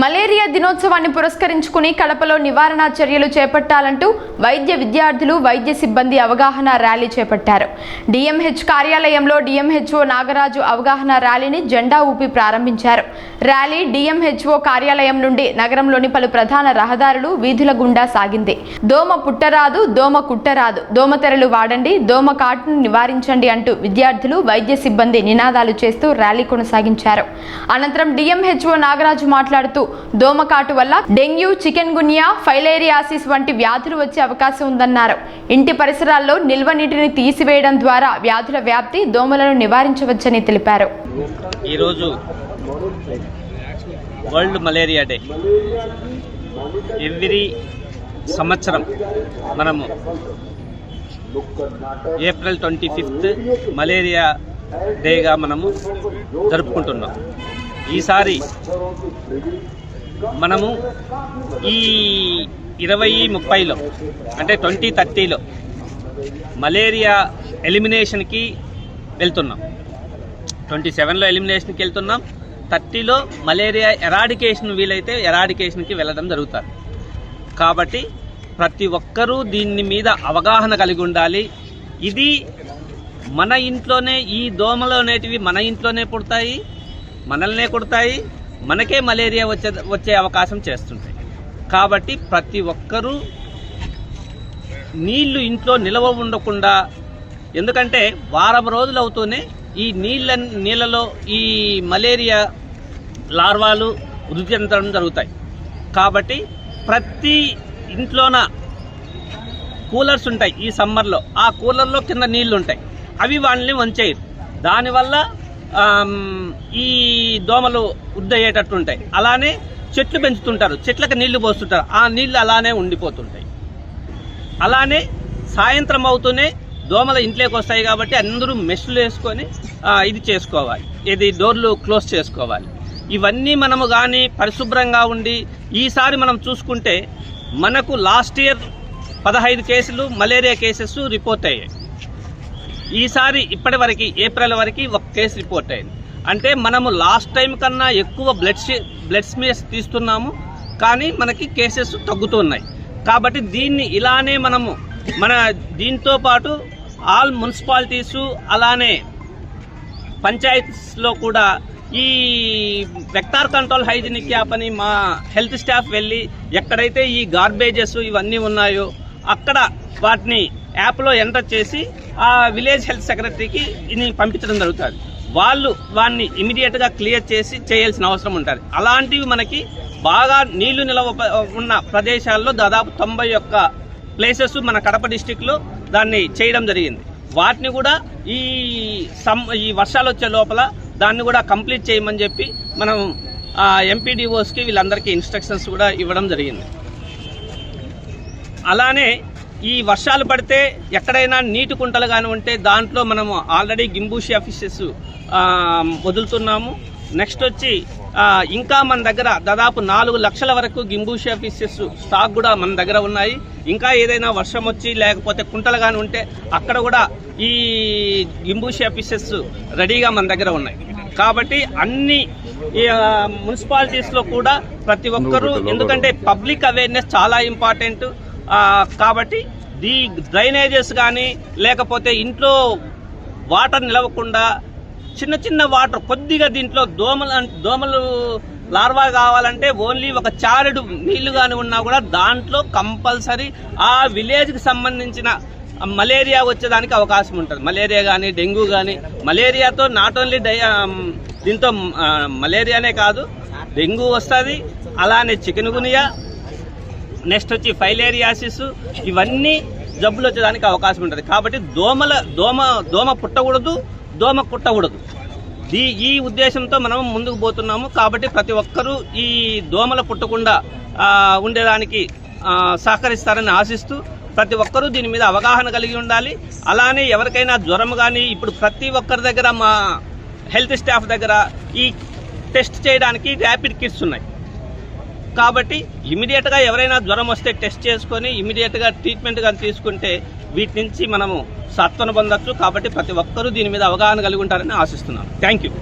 Malaria దినోత్సవాన్ని పురస్కరించుకుని కడపలో నివారణ చర్యలు చేపట్టాలంటూ వైద్య విద్యార్థులు వైద్య సిబ్బంది అవగాహన ర్యాలీ చేపట్టారు. డిఎంహెచ్ కార్యాలయంలో డిఎంహెచ్ఓ నాగరాజు అవగాహన ర్యాలీని జెండా ఊపి ప్రారంభించారు. ర్యాలీ డిఎంహెచ్ఓ కార్యాలయం నుండి నగరంలోని పలు ప్రధాన రహదారులు వీధుల గుండా సాగింది. దోమ పుట్టరాదు దోమ కుట్టరాదు దోమతెరలు వాడండి దోమ కాటును నివారించండి అంటూ విద్యార్థులు వైద్య సిబ్బంది నినాదాలు చేస్తూ ర్యాలీ కొనసాగించారు. అనంతరం డిఎంహెచ్ఓ నాగరాజు మాట్లాడుతూ దోమకాటు వల్ల డెంగ్యూ చికెన్ గున్యా ఫైలేరియాసిస్ వంటి వ్యాధులు వచ్చే అవకాశం ఉందన్నారు. ఇంటి పరిసరాల్లో నిల్వ నీటిని తీసివేయడం ద్వారా వ్యాధుల వ్యాప్తి దోమలను నివారించవచ్చని తెలిపారు. ఈరోజు వరల్డ్ మలేరియా డే. ఎవ్రీ సంవత్సరం మనము ఏప్రిల్ ట్వంటీ ఫిఫ్త్ మలేరియా డేగా మనము జరుపుకుంటున్నాం. ఈసారి మనము ఈ ఇరవై ముప్పైలో అంటే ట్వంటీ థర్టీలో మలేరియా ఎలిమినేషన్కి వెళ్తున్నాం. ట్వంటీ సెవెన్లో ఎలిమినేషన్కి వెళ్తున్నాం. థర్టీలో మలేరియా ఎరాడికేషన్ వీలైతే ఎరాడికేషన్కి వెళ్ళడం జరుగుతుంది కాబట్టి ప్రతి ఒక్కరూ దీని మీద అవగాహన కలిగి ఉండాలి. ఇది మన ఇంట్లోనే ఈ దోమలు అనేటివి మన ఇంట్లోనే పుడతాయి. మనల్నే కొడతాయి మనకే మలేరియా వచ్చే వచ్చే అవకాశం చేస్తుంటాయి. కాబట్టి ప్రతి ఒక్కరూ నీళ్ళు ఇంట్లో నిల్వ ఉండకుండా ఎందుకంటే వారం రోజులు అవుతూనే ఈ నీళ్ళ నీళ్ళలో ఈ మలేరియా లార్వాలు వృద్ధి చెందడం జరుగుతాయి. కాబట్టి ప్రతి ఇంట్లోన కూలర్స్ ఉంటాయి ఈ సమ్మర్లో. ఆ కూలర్లో కింద నీళ్ళు ఉంటాయి అవి వాళ్ళని వంచేయరు. దానివల్ల ఈ దోమలు ఉద్దయ్యేటట్టుంటాయి. అలానే చెట్లు పెంచుతుంటారు. చెట్లకు నీళ్ళు పోస్తుంటారు. ఆ నీళ్ళు అలానే ఉండిపోతుంటాయి. అలానే సాయంత్రం అవుతూనే దోమలు ఇంట్లోకి వస్తాయి కాబట్టి అందరూ మెష్లు వేసుకొని ఇది చేసుకోవాలి. ఇది డోర్లు క్లోజ్ చేసుకోవాలి. ఇవన్నీ మనము కానీ పరిశుభ్రంగా ఉండి ఈసారి మనం చూసుకుంటే మనకు లాస్ట్ ఇయర్ పదహైదు కేసులు మలేరియా కేసెస్ రిపోర్ట్ అయ్యాయి. ఈసారి ఇప్పటి వరకు ఏప్రిల్ వరకు ఒక కేసు రిపోర్ట్ అయింది. అంటే మనము లాస్ట్ టైం కన్నా ఎక్కువ బ్లడ్ బ్లడ్ స్మేస్ తీస్తున్నాము కానీ మనకి కేసెస్ తగ్గుతున్నాయి కాబట్టి దీన్ని ఇలానే మనము మన దీంతో పాటు ఆల్ మున్సిపాలిటీసు అలానే పంచాయత్స్లో కూడా ఈ వెక్టార్ కంట్రోల్ హైజీనిక్ యాప్ అని మా హెల్త్ స్టాఫ్ వెళ్ళి ఎక్కడైతే ఈ గార్బేజెస్ ఇవన్నీ ఉన్నాయో అక్కడ వాటిని యాప్లో ఎంటర్ చేసి ఆ విలేజ్ హెల్త్ సెక్రటరీకి ఇది పంపించడం జరుగుతుంది. వాళ్ళు వాడిని ఇమీడియట్గా క్లియర్ చేసి చేయాల్సిన అవసరం ఉంటుంది. అలాంటివి మనకి బాగా నీళ్ళు నిలవ ఉన్న ప్రదేశాల్లో దాదాపు తొంభై ఒక్క ప్లేసెస్ మన కడప డిస్టిక్లో దాన్ని చేయడం జరిగింది. వాటిని కూడా ఈ సమ్ ఈ వర్షాలు వచ్చే లోపల దాన్ని కూడా కంప్లీట్ చేయమని చెప్పి మనం ఎంపీడీఓస్కి వీళ్ళందరికీ ఇన్స్ట్రక్షన్స్ కూడా ఇవ్వడం జరిగింది. అలానే ఈ వర్షాలు పడితే ఎక్కడైనా నీటి కుంటలు కానీ ఉంటే దాంట్లో మనము ఆల్రెడీ గింబూషి ఆఫీసెస్ వదులుతున్నాము. నెక్స్ట్ వచ్చి ఇంకా మన దగ్గర దాదాపు నాలుగు లక్షల వరకు గింబూషి ఆఫీసెస్ స్టాక్ కూడా మన దగ్గర ఉన్నాయి. ఇంకా ఏదైనా వర్షం వచ్చి లేకపోతే కుంటలు కానీ ఉంటే అక్కడ కూడా ఈ గింబూషి ఆఫీసెస్ రెడీగా మన దగ్గర ఉన్నాయి. కాబట్టి అన్ని మున్సిపాలిటీస్లో కూడా ప్రతి ఒక్కరూ ఎందుకంటే పబ్లిక్ అవేర్నెస్ చాలా ఇంపార్టెంట్. కాబట్టి దీ డ్రైనేజెస్ కానీ లేకపోతే ఇంట్లో వాటర్ నిలవకుండా చిన్న చిన్న వాటర్ కొద్దిగా దీంట్లో దోమలు దోమలు లార్వా కావాలంటే ఓన్లీ ఒక చారెడు నీళ్ళు కానీ ఉన్నా కూడా దాంట్లో కంపల్సరీ ఆ విలేజ్కి సంబంధించిన మలేరియా వచ్చేదానికి అవకాశం ఉంటుంది. మలేరియా కానీ డెంగ్యూ కానీ మలేరియాతో నాట్ ఓన్లీ డై దీంతో మలేరియానే కాదు డెంగ్యూ వస్తుంది అలానే చికెన్ గునియా నెక్స్ట్ వచ్చి ఫైలేరియాసిస్ ఇవన్నీ జబ్బులు వచ్చేదానికి అవకాశం ఉంటుంది. కాబట్టి దోమల దోమ దోమ పుట్టకూడదు దోమ కుట్టకూడదు. ఈ ఈ ఉద్దేశంతో మనం ముందుకు పోతున్నాము. కాబట్టి ప్రతి ఒక్కరూ ఈ దోమల పుట్టకుండా ఉండేదానికి సహకరిస్తారని ఆశిస్తూ ప్రతి ఒక్కరూ దీని మీద అవగాహన కలిగి ఉండాలి. అలానే ఎవరికైనా జ్వరం కానీ ఇప్పుడు ప్రతి ఒక్కరి దగ్గర మా హెల్త్ స్టాఫ్ దగ్గర ఈ టెస్ట్ చేయడానికి ర్యాపిడ్ కిట్స్ ఉన్నాయి. కాబట్టి ఇమీడియట్గా ఎవరైనా జ్వరం వస్తే టెస్ట్ చేసుకొని ఇమీడియట్గా ట్రీట్మెంట్ కానీ తీసుకుంటే వీటి నుంచి మనము సత్వను పొందొచ్చు కాబట్టి ప్రతి ఒక్కరూ దీని మీద అవగాహన కలిగి ఉంటారని ఆశిస్తున్నాను. Thank you